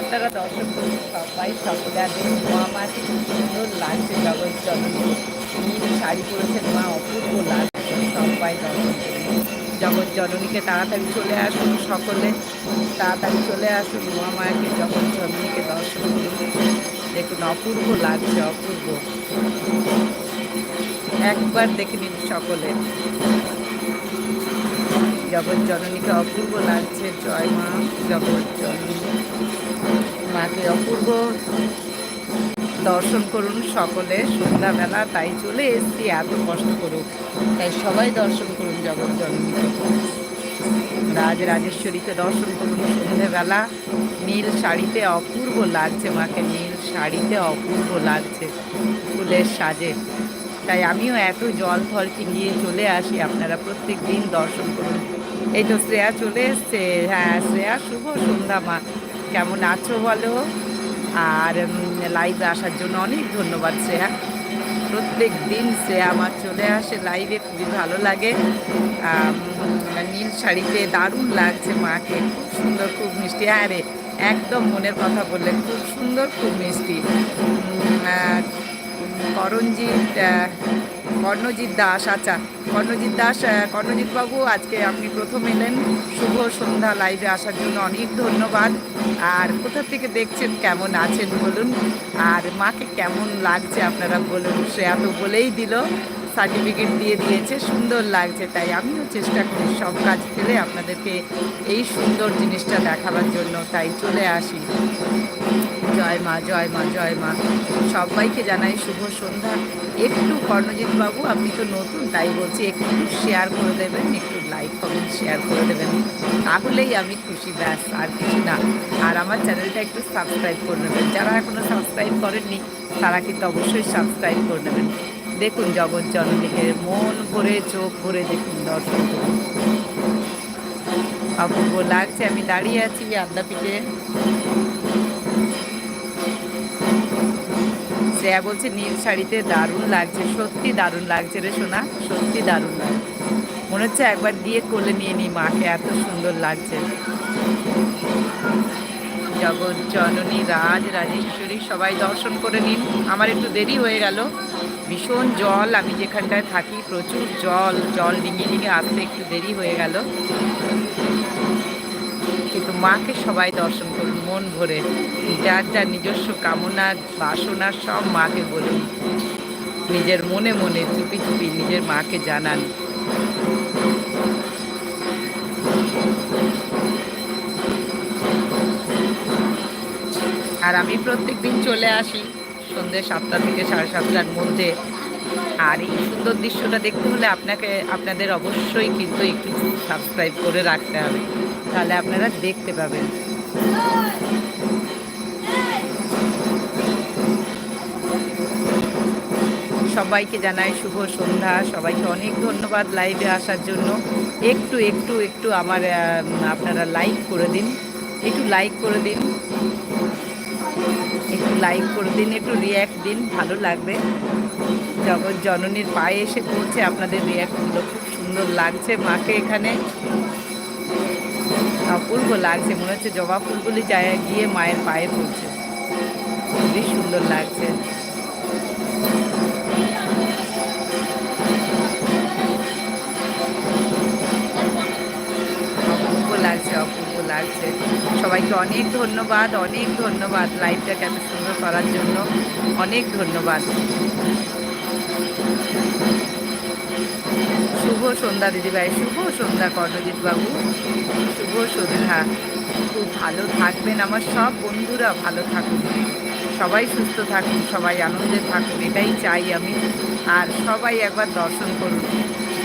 আপনারা দর্শন করুন সবাই সকলে মা আমার সুন্দর লাগছে জগৎ জননী নীল শাড়ি পরেছেন মা, অপূর্ব লাগছে সবাই জগৎ জননীকে তাড়াতাড়ি চলে আসুন সকলে। তাড়াতাড়ি চলে আসুন মা মায়াকে জগৎ জননীকে দর্শন করুন দেখুন, অপূর্ব লাগছে, অপূর্ব। একবার দেখে নিন সকলে। জগৎ জননীকে অপূর্ব লাগছে। জয় মা, জগৎ জননী। মাকে অপূর্ব দর্শন করুন সকলে। সন্ধ্যাবেলা তাই চলে এসছি, এত কষ্ট করুক তাই সবাই দর্শন করুন জগৎ জননীকে রাজ রাজেশ্বরীকে দর্শন করুন সন্ধ্যেবেলা। নীল শাড়িতে অপূর্ব লাগছে মাকে, নীল শাড়িতে অপূর্ব লাগছে ফুলের সাজে। তাই আমিও এত জল ফল চিনিয়ে চলে আসি, আপনারা প্রত্যেক দিন দর্শন করুন। এই তো শ্রেয়া চলে এসছে। হ্যাঁ শ্রেয়া, শুভ সন্ধ্যা মা। কেমন আছো বলো? আর লাইভে আসার জন্য অনেক ধন্যবাদ, শ্রেয়া। প্রত্যেক দিন শ্রেয়া আমার চলে আসে লাইভে খুবই ভালো লাগে। নীল শাড়িতে দারুণ লাগছে মাকে, খুব সুন্দর, খুব মিষ্টি। হ্যাঁ রে, একদম মনের কথা বললেন খুব সুন্দর, খুব মিষ্টি। করণজিৎ কর্ণজিৎ দাস আচ্ছা কর্ণজিৎ দাস আহ, কর্ণজিৎ বাবু আজকে আপনি প্রথম এলেন। শুভ সন্ধ্যা লাইভে আসার জন্য অনেক ধন্যবাদ। আর কোথা থেকে দেখছেন কেমন আছেন বলুন? আর মাকে কেমন লাগছে আপনারা বলুন? সে এত বলেই দিল সার্টিফিকেট দিয়ে দিয়েছে সুন্দর লাগছে। তাই আমিও চেষ্টা করি সব কাজ ফেলে আপনাদেরকে এই সুন্দর জিনিসটা দেখাবার জন্য। তাই চলে আসি। জয় মা জয় মা জয় মা। সবাইকে জানাই শুভ সন্ধ্যা। একটু কর্ণজিৎ বাবু, আপনি তো নতুন, তাই বলছি একটু শেয়ার করে দেবেন, একটু লাইক কমেন্ট শেয়ার করে দেবেন। তাহলেই আমি খুশি, ব্যাস, আর কিছু না। আর আমার চ্যানেলটা একটু সাবস্ক্রাইব করে নেবেন। যারা এখনও সাবস্ক্রাইব করেননি, তারা কিন্তু অবশ্যই সাবস্ক্রাইব করে নেবেন। দেখুন জগৎ জননীকে, মন ভরে, চোখ ভরে দেখুন দর্শন করুন। অপূর্ব লাগছে, আমি দাঁড়িয়ে আছি আদ্যাপীঠে শ্রেয়া বলছে, নীল শাড়িতে দারুণ লাগছে, সত্যি দারুণ লাগছে রে সোনা, সত্যি দারুণ লাগছে। মনে হচ্ছে একবার দিয়ে কোলে নিয়ে নিই মাকে, এত সুন্দর লাগছে। জগৎ জননী, রাজ রাজেশ্বরী, সবাই দর্শন করে নিন। আমার একটু দেরি হয়ে গেল। ভীষণ জল, আমি যেখানটায় থাকি প্রচুর জল জল ডিঙিয়ে ডিঙিয়ে আসতে একটু দেরি হয়ে গেল। কিন্তু মাকে সবাই দর্শন করুন মন ভরে। যার যার নিজস্ব কামনা, বাসনা, সব মাকে বলুন নিজের মনে মনে চুপি চুপি নিজের মাকে জানান। আর আমি প্রত্যেক দিন চলে আসি সন্ধ্যে সাতটা থেকে সাড়ে সাতটার মধ্যে। আর এই সুন্দর দৃশ্যটা দেখতে হলে আপনাকে, আপনাদের অবশ্যই কিন্তু একটু সাবস্ক্রাইব করে রাখতে হবে। তাহলে আপনারা দেখতে পাবেন। সবাইকে জানাই শুভ সন্ধ্যা। সবাইকে অনেক ধন্যবাদ লাইভে আসার জন্য। একটু একটু একটু আমার আপনারা লাইক করে দিন। একটু লাইক করে দিন। একটু লাইক করে দিন, একটু রিয়্যাক্ট দিন, ভালো লাগবে। জগৎ জননীর পায়ে এসে পড়ছে, আপনাদের রিয়্যাক্টগুলো খুব সুন্দর লাগছে। মাকে এখানে অপূর্ব লাগছে, মনে হচ্ছে জবা ফুলগুলি যায় গিয়ে মায়ের পায়ে পড়ছে। খুবই সুন্দর লাগছে। লাগছে, অপূর্ব লাগছে। সবাইকে অনেক ধন্যবাদ অনেক ধন্যবাদ লাইভটাকে এত সুন্দর করার জন্য। অনেক ধন্যবাদ। শুভ সন্ধ্যা দিদিভাই, শুভ সন্ধ্যা কর্ণজিৎ বাবু শুভ সন্ধ্যা। খুব ভালো থাকবেন আমার সব বন্ধুরা, ভালো থাকুন। সবাই সুস্থ থাকুন, সবাই আনন্দে থাকুন, এটাই চাই আমি। আর সবাই একবার দর্শন করুন,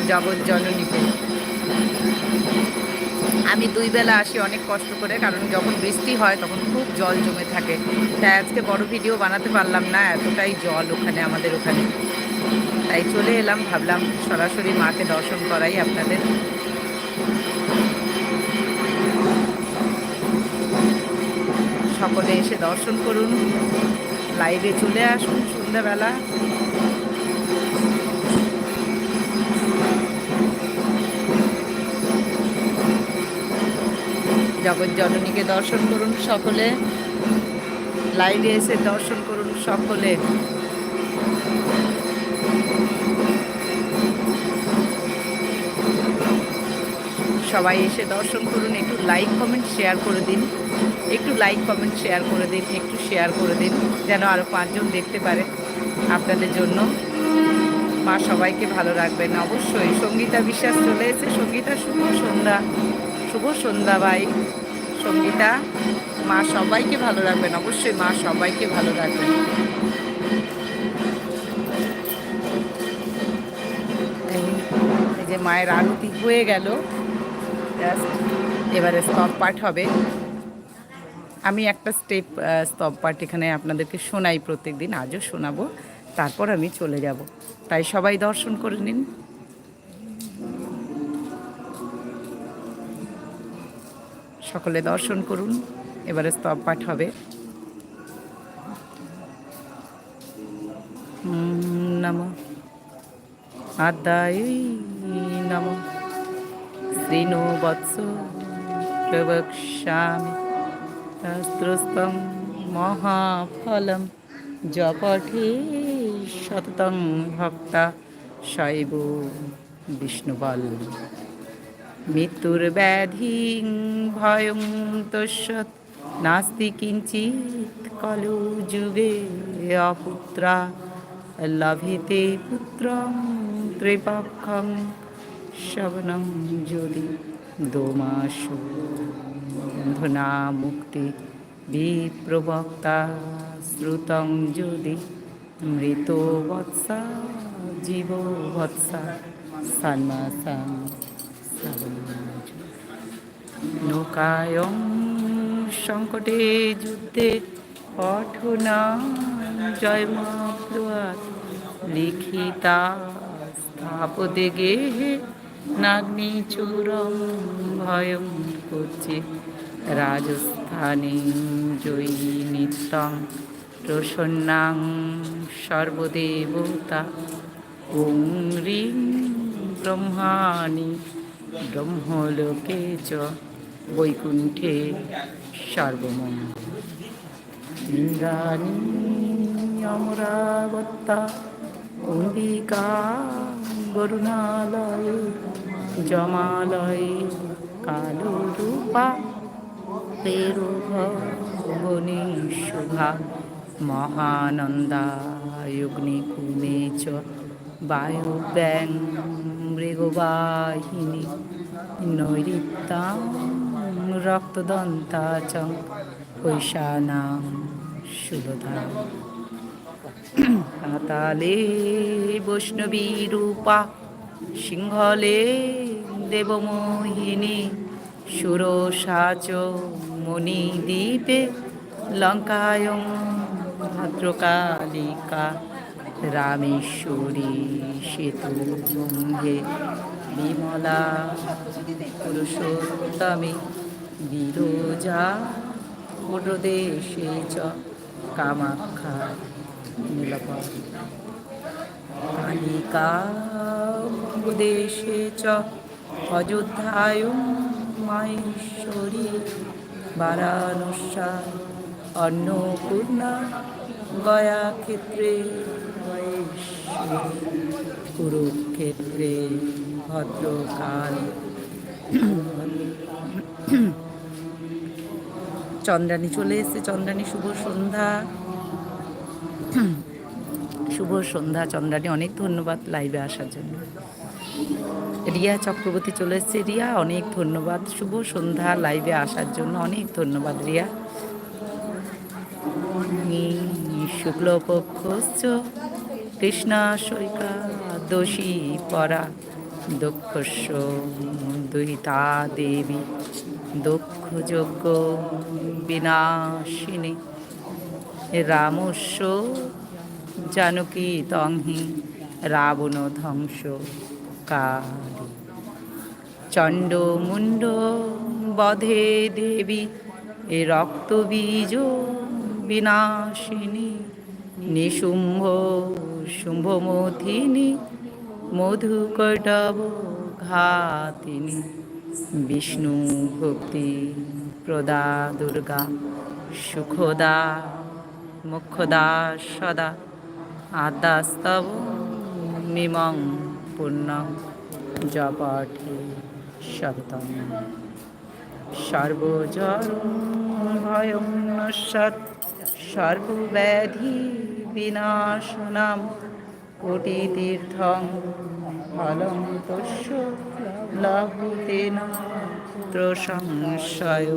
জগৎ জননীকে। আমি দুই বেলা আসি অনেক কষ্ট করে, কারণ যখন বৃষ্টি হয় তখন খুব জল জমে থাকে। তাই আজকে বড় ভিডিও বানাতে পারলাম না, এতটাই জল ওখানে, আমাদের ওখানে। তাই চলে এলাম, ভাবলাম সরাসরি মাকে দর্শন করাই আপনাদের সকলে এসে দর্শন করুন। লাইভে চলে আসুন সন্ধ্যাবেলা। জগৎ জননীকে দর্শন করুন সকলে। লাইভে এসে দর্শন করুন সকলে। সবাই এসে দর্শন করুন, একটু লাইক কমেন্ট শেয়ার করে দিন। একটু লাইক কমেন্ট শেয়ার করে দিন, একটু শেয়ার করে দিন, যেন আরও পাঁচজন দেখতে পারে আপনাদের জন্য। মা সবাইকে ভালো রাখবেন। অবশ্যই সঙ্গীতা বিশ্বাস চলে এসে সঙ্গীতা, শুভ সন্ধ্যা। শুভ সন্ধ্যা ভাই। সঙ্গীতা, মা সবাইকে ভালো রাখবেন। অবশ্যই মা সবাইকে ভালো রাখবেন। যে মায়ের আরতি হয়ে গেল। জাস্ট এবারে স্তব পাঠ হবে। আমি একটা স্টেপ স্তব পাঠ এখানে আপনাদেরকে শোনাই প্রত্যেক দিন আজও শোনাবো। তারপর আমি চলে যাব। তাই সবাই দর্শন করে নিন। সকলে দর্শন করুন। এবারে স্তব পাঠ হবে। নম। আদায় নম। শ্রীনো বৎস প্রবক্ষ্যামি। শাস্ত্রস্থম মহাফলম জপঠে শততং ভক্তা শৈব বিষ্ণুবল। মৃত্যুর ব্যাধি ভয়ং তস্যৎ নাস্তি কিঞ্চিৎ কলু যুগে অপুত্রা, লভেতে পুত্রং ত্রিপক্ষং শবনম যদি দোমাস। বন্ধনা মুক্তি। বিপ্রবক্তা শ্রুতং যদি মৃত বৎসা, জীব বৎসা সন্মাসাং নৌকায়ং সংকটে যুদ্ধে পঠনা জয়মাপ্লুয়াত লিখিতা স্থাপদে গেহে নাগ্নি চূরম ভয়ং করছে রাজস্থানে জয়ী নিত্যং প্রসন্নাং সর্বদেবতা ওং রিং ব্রহ্মাণি ব্রহ্মলোকে চ বৈকুণ্ঠে সর্বমঙ্গল অমরাবত্তা অম্বিকা গরুণালয় জমালয় কালো রূপা পেরুভবনে শুভা মহানন্দায়গ্নিকুমে চ বায়ুব্যাং মৃগবাহিনী নৈরিত্যাং রক্তদন্তা চ কৈশানাং সুরধা পাতালে বৈষ্ণবী রূপা সিংহলে দেবমোহিনী সুরসাচ মণিদ্বীপে লঙ্কায়ং ভদ্রকালিকা রামেশ্বরী সেতু সেতুভঙ্গে বিমলা পুরুষোত্তমে বিরোজা পুরদেশে চ কামাখ্যা কালিকা দেশে চ অযোধ্যায় মাহেশ্বরী বারাণসা অন্নপূর্ণা গয়া ক্ষেত্রে কুরুক্ষেত্রে ভদ্রকাল। চন্দ্রানী চলে এসেছে। চন্দ্রানী, শুভ সন্ধ্যা। শুভ সন্ধ্যা, চন্দ্রানী, অনেক ধন্যবাদ লাইভে আসার জন্য। রিয়া চক্রবর্তী চলে এসেছে। রিয়া, অনেক ধন্যবাদ। শুভ সন্ধ্যা লাইভে আসার জন্য। অনেক ধন্যবাদ, রিয়া। শুক্লপক্ষ কৃষ্ণাশৈকা দোষী, পরা দক্ষস্য দুহিতা দেবী দক্ষযজ্ঞ বিনাশিনী রামস্য জানকী, তংহি, রাবণ ধ্বংস কালী চণ্ড মুণ্ড বধে দেবী, এ রক্তবীজ বিনাশিনী, নিশুম্ভ শুম্ভমথিনী, মধুকটব ঘাতিনী, বিষ্ণু ভক্তি প্রদা দুর্গা, সুখদা মুখ্যদাস সদা, আদাস্তব মিমং পূর্ণং জপাঠে। সততম সর্বজর ভয়ং নস্যৎ সর্বব্যাধি বিনাশনাম কোটি তীর্থং ফলং তস্য লভতে নাত্র সংশয়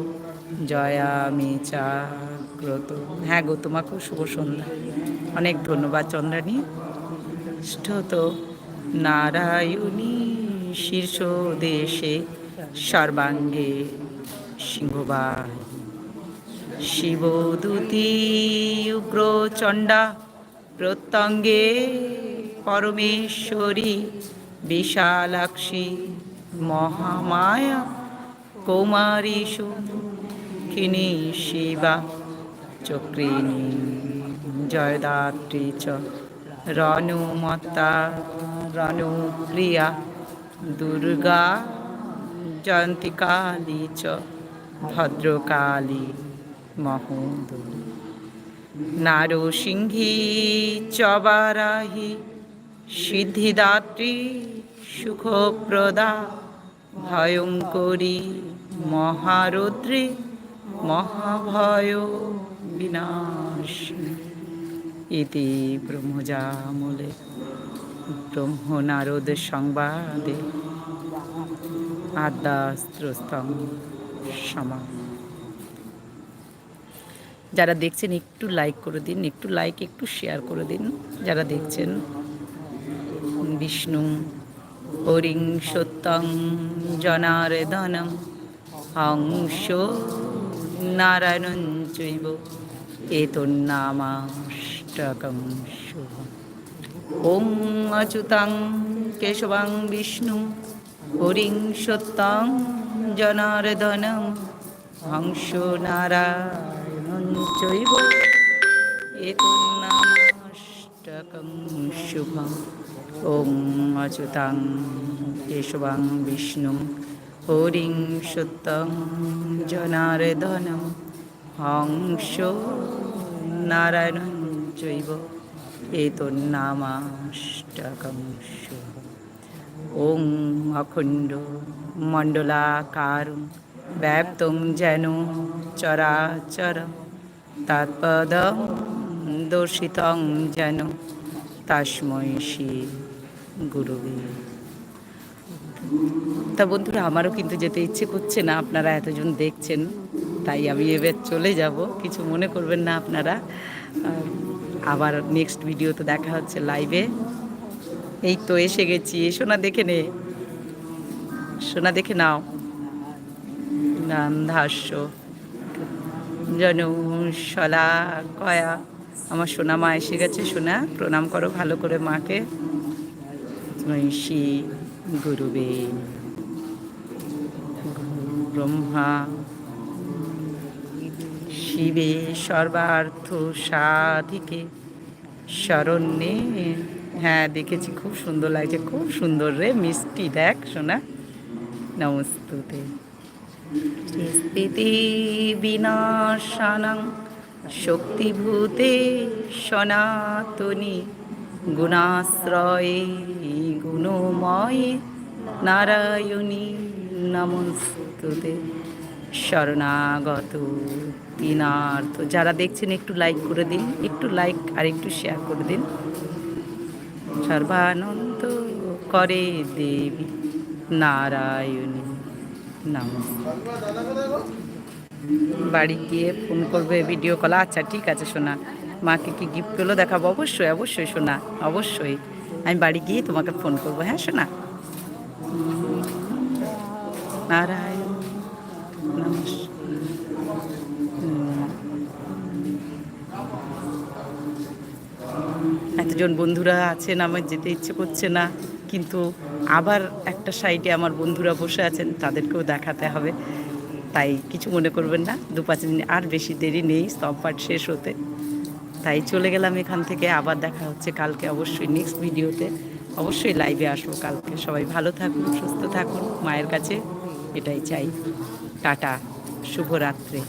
জয়ামি চাগ্রত হ্যাঁ গো, তোমাকেও শুভ সন্ধ্যা। অনেক ধন্যবাদ চন্দ্রানী। ষ্ঠত নারায়ণী শীর্ষ দেশে সর্বাঙ্গে সিংহবাই শিবদূতি উগ্রচণ্ডা, প্রত্যঙ্গে পরমেশ্বরী, বিশালাক্ষী, মহামায়া কৌমারী কিনি শিবা, চক্রিণী, জয়দাত্রী চ, রণুমতা, রণুপ্রিয়া দুর্গা জয়ন্তী কালী চ ভদ্রকালী মহোদরী নারসিংহী চবারাহি সিদ্ধিদাত্রী সুখপ্রদা ভয়ঙ্করী মহারুদ্রী মহাভয় বিনাশ ইতি ব্রহ্মজামূলে। ব্রহ্ম নারদ সংবাদে আদ্যাস্ত্রস্তম সমা। যারা দেখছেন, একটু লাইক করে দিন, একটু লাইক একটু শেয়ার করে দিন। যারা দেখছেন, বিষ্ণু হরিং সত্যং জনার্দনম হংস নারায়ণন চৈব এতন্নামাষ্টকম শুভম। ওম অচ্যুতাং কেশবাং বিষ্ণু, হরিং সত্যং জনার্দনম হংস নারায়ণন চৈব এতন্নামাষ্টকম শুভম। ওম অচ্যুতাং কেশবাং বিষ্ণু, হরিং সত্যং জনার্দনম হংস নারায়ণন চৈব এতন্নামাষ্টকম শুভম ওং অখণ্ড মণ্ডলাকার ব্যাপ্তং যেন চরাচর তৎপদ দর্শিতং যেন তাস্মৈ শ্রী তা বন্ধুরা, আমারও কিন্তু যেতে ইচ্ছে করছে না, আপনারা এতজন দেখছেন, তাই আমি এবার চলে যাব। কিছু মনে করবেন না আপনারা। আবার নেক্সট ভিডিও তো দেখা হচ্ছে লাইভে এই তো এসে গেছি, সোনা দেখে নে। সোনা দেখে নাও। নান্ধাস্য জনশলা কয়া। আমার সোনা মা এসে গেছে, সোনা, প্রণাম করো ভালো করে মাকে। শ্রী গুরুবে। ব্রহ্মা শিবে সর্বার্থ সাধিকে। শরণ্যে হ্যাঁ দেখেছি, খুব সুন্দর লাগছে, খুব সুন্দর রে, মিষ্টি, দেখ শোনা নমস্তুতে। স্থিতি বিনাশানাং, শক্তিভূতে সনাতনী, গুণাশ্রয়ে গুণময়ে নারায়ণী, নমস্তুতে। শরণাগত তিনার্থ যারা দেখছেন, একটু লাইক করে দিন, একটু লাইক আর একটু শেয়ার করে দিন। সর্বানন্দ করে দেবী নারায়ণী নাম বাড়ি গিয়ে ফোন করবে ভিডিও কল আচ্ছা ঠিক আছে শোনা মাকে কি গিফট পেল দেখাবো? অবশ্যই অবশ্যই শোনা অবশ্যই। আমি বাড়ি গিয়ে তোমাকে ফোন করব হ্যাঁ শোনা নারায়ণ। এতজন বন্ধুরা আছেন, আমার যেতে ইচ্ছে করছে না, কিন্তু আবার একটা সাইডে আমার বন্ধুরা বসে আছেন, তাদেরকেও দেখাতে হবে। তাই কিছু মনে করবেন না, দু পাঁচ দিন আর বেশি দেরি নেই সব পার্ট শেষ হতে। তাই চলে গেলাম এখান থেকে, আবার দেখা হচ্ছে কালকে অবশ্যই নেক্সট ভিডিওতে অবশ্যই লাইভে আসব কালকে। সবাই ভালো থাকুন, সুস্থ থাকুন, মায়ের কাছে এটাই চাই। টাটা, শুভরাত্রি।